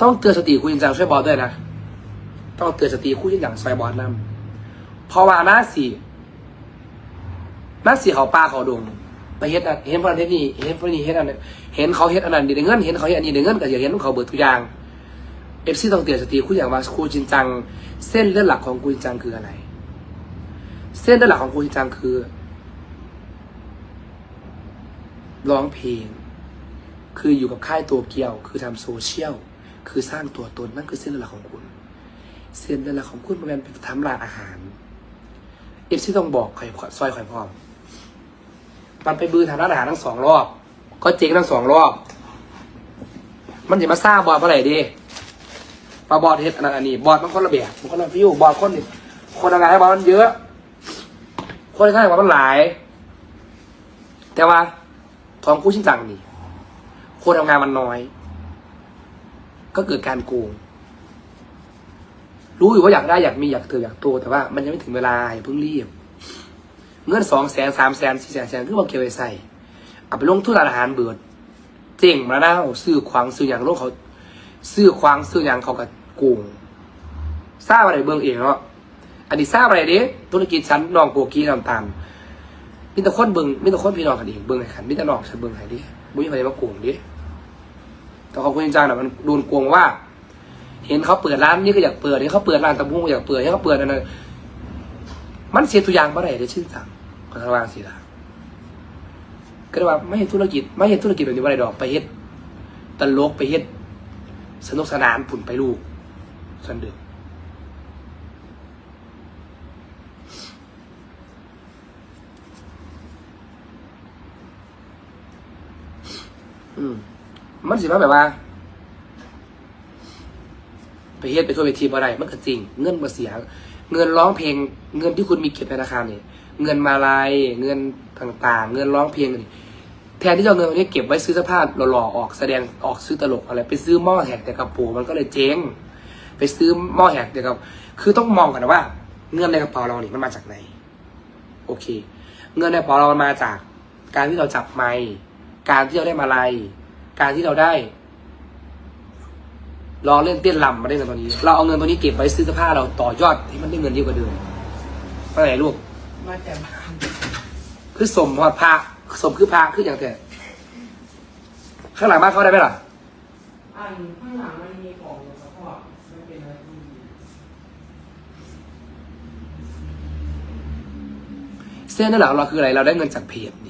ต้องเตือนสติคุณจริงจังช่วยบอสด้วยนะ ต้องเตือนสติคุณจริงจังซอยบอสนำเพราะว่าหน้าสีหน้าสีเขาปลาเขาดงไปเฮ็ดอันเห็นพนันเฮ็ดนี่เห็นพนันนี่เฮ็ดอันนั้นเห็นเขาเฮ็ดอันนั้นดีได้เงินเห็นเขาเฮ็ดอันนี้ด้เงินก็อย่าเห็นเขาเบิดทุกอย่างเอฟซีต้องเตือนสติคุณอย่างว่าครูจริงจัง เส้นเลือดหลักของครูจริงจังคืออะไร เส้นเลือดหลักของครูจริงจังคือร้องเพลง คืออยู่กับค่ายตัวเกียว คือทำโซเชียล คือสร้างตัวตนนั่นคือเส้นเลือดหลักของคุณ เส้นเลือดหลักของคุณมันเป็นทำร้านอาหารเอฟซีต้องบอกข่อยซอยข่อยพร้อมมันไปบือทำร้านอาหารทั้งสองรอบ ก็เจ๊งทั้งสองรอบ มันจะมาสร้างบอดเมื่อไหร่ดีปลาบอดเฮ็ดอันนั้นอันนี้บอดมันคนละแบบมันคนละฟิวบอดคนนี่คนทำงานให้บอดมันเยอะ คนที่ทำงานบอดมันหลาย แต่ว่าของผู้ชิ้นจังนี่คนทำงานมันน้อย ก็เกิดการโกง รู้อยู่ว่าอยากได้อยากมีอยากเติบอยากโตแต่ว่ามันยังไม่ถึงเวลาอย่าเพิ่งรีบ เงินสองแสนสามแสนสี่แสนแสนคือว่าเก็บไว้ใส่เอาไปลงทุนร้านอาหารเบิด เจ๋งมาแล้วซื้อควางซื้ออย่างโลกเขา ซื้อควางซื้ออย่างเขากับโกงทราบอะไรเบื้องเองเนาะอันนี้ทราบอะไรเด้ธุรกิจชั้นน้องโปกีตามตามมีแต่คนเบิ่งมีแต่คนพี่น้องกันเองเบิ่งไห้ขันมีแต่น้องฉันเบิ่งไห้ดิบุ้ยใครมาโกงดิ แต่เขาคุยจริงจังน่ะมันโดนโกงว่า เห็นเขาเปิดร้านนี่ก็อยากเปิดเห็นเขาเปิดร้านตะบุ้งก็อยากเปิดเห็นเขาเปิดอันนั้นมันเสียตัวอย่างเมื่อไหร่ได้ชื่นสั่งขอทางวางสิล่ะก็เลยว่าไม่เห็นธุรกิจไม่เห็นธุรกิจแบบนี้ว่าไรดอกไปเฮ็ดตลกไปเฮ็ดสนุกสนานผุนไปลูกสันเดืออืม มันสิว่าแบบว่า ไปเฮ็ดไปทั่วไปทีบ่ได้มันก็จริง เงินมาเสีย เงินร้องเพลง เงินที่คุณมีเก็บในธนาคารเนี่ยเงินมาลายเงินต่างๆ เงินร้องเพลงนี่แทนที่จะเอาเงินตรงนี้เก็บไว้ซื้อเสื้อผ้าหล่อๆออกแสดงออกซื้อตลกอะไร ไปซื้อหม้อแหกแต่กระปูมันก็เลยเจ๊ง ไปซื้อหม้อแหกแต่กับ คือต้องมองกันนะว่า เงินในกระเป๋าเราเนี่ยมันมาจากไหน โอเค เงินในกระเป๋าเรามันมาจาก การที่เราจับไมค์การที่เราได้มาลาย การที่เราได้รอเล่นเต้นลำมาได้เงินตัวนี้ เราเอาเงินตัวนี้เก็บไว้ซื้อเสื้อผ้าเราต่อยอดให้มันได้เงินเยอะกว่าเดิมเมื่อไหร่ลูกมาแต่มาคือสมพอดพระสมคือพระคืออย่างแต่ข้างหลังบ้านเขาได้ไหมล่ะอันข้างหลังมันมีของอยู่ครับพ่อไม่เป็นอะไรที่ดีเส้นนั่นแหละเราคืออะไร เราได้เงินจากเพจนี่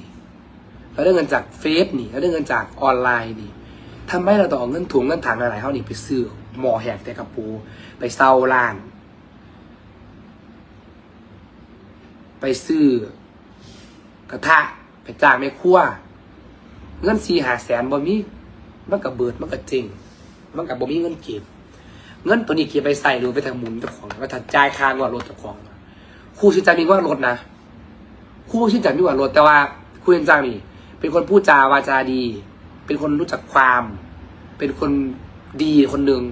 เราได้เงินจากเฟซนี่เราได้เงินจากออนไลน์นี่ทำให้เราต้องเอาเงินถุงเงินถังอะไรเท่านี่ไปซื้อหมอแหกแต่กระปู ไปเซาร้าน ไปซื้อกระทะไปจ้างแม่ครัวเงินสี่หาแสนบ่มีมันกับเบิดมันกับจริง มันกับบ่มีเงินเก็บ เงินตัวนี้เก็บไปใส่หรือไปทางหมุนเจ้าของก็ถัดจ่ายค่างวดรถเจ้าของครูชื่อจังมีว่ารถนะครูชื่อจังมีว่ารถแต่ว่าครูเห็นจังนี่ เป็นคนพูดจาวาจาดี เป็นคนรู้จักความ เป็นคนดีคนหนึ่ง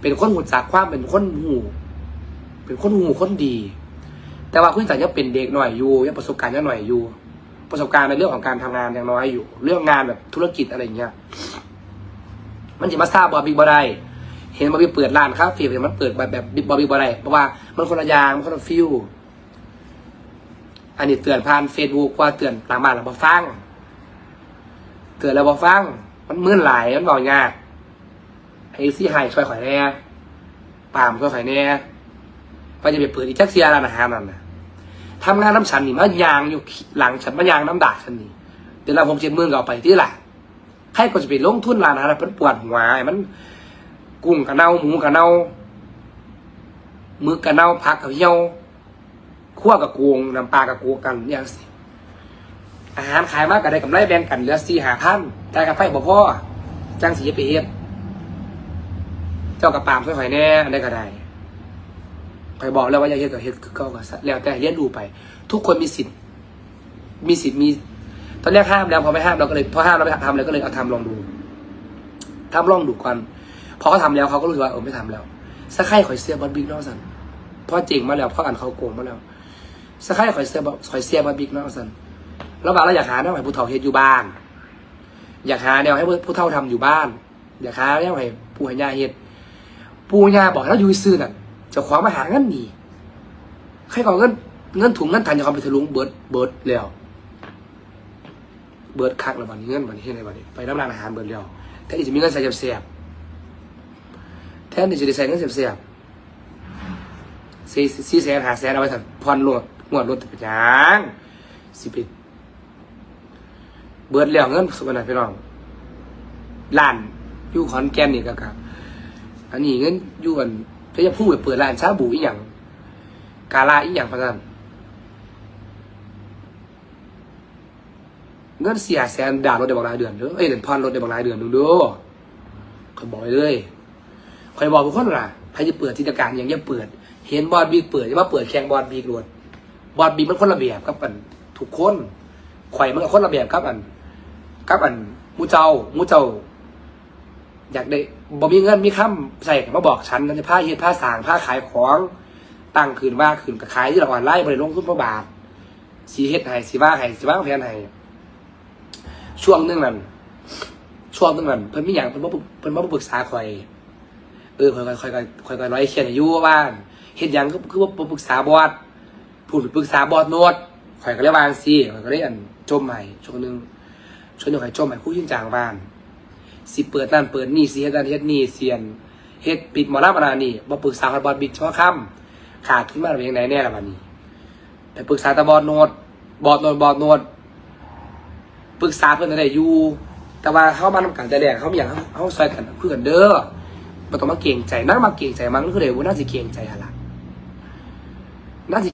เป็นคนหูจักความเป็นคนหู เป็นคนหูคนดี แต่ว่าคุณจังยังเป็นเด็กหน่อยอยู่ยังประสบการณ์ยังหน่อยอยู่ ประสบการณ์ในเรื่องของการทำงานยังน้อยอยู่ เรื่องงานแบบธุรกิจอะไรอย่างเงี้ย มันจะมาทราบบอบิ๊กบอได้เห็นบอบิ๊กเปิดร้านคาเฟ่เห็นมันเปิดแบบแบบบอบิ๊กบอได้เพราะว่ามันคนละยางมันคนละฟิลอันนี้เตือนผ่านเฟซบุ๊กว่าเตือนหลังบ้านเราบอฟัง เตือนแล้วบอฟัง มันมื่นหลายมันบอกยากไอ้ซี่ไฮช่วยข่อยแน่ปามช่วยข่อยแน่ว่าจะไปเปิดอีจักเซียร้านอาหารนั่นนะทำงานน้ำฉันนี่มันยางอยู่หลังฉันมันยางน้ำด่าฉันนี่เดี๋ยวเราคงเจ็ดมื่นก็เอาไปที่ละใครก็จะไปลงทุนร้านอาหารมันปวดหัวไอ้มันกุ้งกะเน่าหมูกะเน่ามือกะเน่าผักกะเหี่ยวคั่วกะกวงน้ำปลากะกวงกันอย่างสิ อาหารขายมากก็ได้กำไรแบ่งกันเหลือสี่หาพันจ่ายกับไฟบ่พ่อจ้างสีไปเฮ็ดเจ้ากับปามช่วยหอยแน่อันใดก็ได้คอยบอกแล้วว่าอย่าเฮ็ดกับเฮ็ดคือเก็แล้วแต่เรียนรู้ไป ทุกคนมีสิทธิ์ มีสิทธิ์มี ตอนแรกห้ามแล้วพอไม่ห้ามเราก็เลยพอห้ามเราไม่ทำเลยก็เลยเอาทำลองดูทำลองดูก่อนพอเขาทำแล้วเขาก็รู้สึกว่าเออไม่ทำแล้วสักไข่ข่อยเสียบอลบิ๊กนอกสันพราะเจ๋งมาแล้วพราะอันเขาโกงมาแล้วสักไข่ข่อยเสียบข่อยเสียบอลบิ๊กนอกสัน แล้วบางเราอยากหาแนวให้ผู้เฒ่าเฮ็ดอยู่บ้าน อยากหาแนวให้ผู้เฒ่าทำอยู่บ้าน อยากหาแนวให้ปู่ให้ยาเฮ็ดปู่ย่าบอกแล้วอยู่ซื่อน่ะจะขวามาหาเงินนี่ใครก็เอเงินเงินถุงเงินทันจะเอาไปทะลุงเบิร์ดเบิร์ดแล้วเบิร์ดคักแล้วบัดนี้เงินบัดนี้เฮ็ดไงบัดนี้ไปรับงานอาหารเบิร์ดแล้วแทนที่จะมีเงินใส่แซ่บแทนที่จะได้ใส่เงินแซ่บๆสี่สี่แสนหาแสนเอาไว้ถัดผ่อนรถงวดรถเป็นยังสิไป เบิดแล้วเงินสมนันพี่น้องล้านอยู่ขอนแก่นนี่ก็ครับ อันนี้เงินอยู่กันถ้าจะพูดแบบเปิดร้านชาบูอีหยังกาลาอีหยังพะนันเงินเสียแสนด่ารถได้บางรายเดือนเด้อเอ้ยเดือนพอนรถได้บางรายเดือนดูดูคอยบอกเลยคอยบอกทุกคนล่ะใครจะเปิดกิจการอย่างอย่าเปิด เห็นบอลบีเปิดจะมาเปิดแข่งบอลบีกรวดบอลบีมันคนละแบบกับอันทุกคน ข่อยมันก็คนละแบบกับอันกับอันมูเจ้ามูเจ้า อยากได้บ่มีเงินมีคำใส่มาบอกฉันนั่นจะผ้าเฮ็ดผ้าสางผ้าขายของตั้งคืนว่าคืนกับขายที่ละอ่อนไล่บริลงทุนพระบาทสีเฮ็ดให้สีว่าให้สีว่าแพนให้ช่วงนึงนั้นช่วงนึงนั้นเพิ่นมีหยังเพิ่นบ่เพิ่นบ่ปรึกษาข่อยเออข่อยข่อยข่อยข่อยข่อยร้อยเขียนอยู่ว่าบ้านเฮ็ดหยังคือคือว่าบ่ปรึกษาบอสพูดปรึกษาบอสโนด ข่อยก็เลยวางซี่ข่อยก็เลยอันจมให้ช่วงหนึ่งช่วงหนึงข่อยจมให้ผู้ยินจางบ้าน สิเปิดนั่นเปิดนี่สิเฮ็ดนั่นเฮ็ดนี่เสียนเฮ็ดปิดหมอลำอะไรนี่บ่ปรึกษากับบอดบิ๊กชั่วค่ำขาดทุนมาเป็นยังไงแน่ละบัดนี้ไปปรึกษาตะบอดโนดบอดโนดบอดโนดปรึกษาเพิ่อนอะได้อยู่แต่ว่าเขามานำกันแต่แรกเขามีหยังเขาซอยกันเพื่อนเด้อบ่ต้องมาเกรงใจนั่นมาเกรงใจมันก็คือได้ว่าน่าสิเกรงใจหั่นล่ะน่าสิ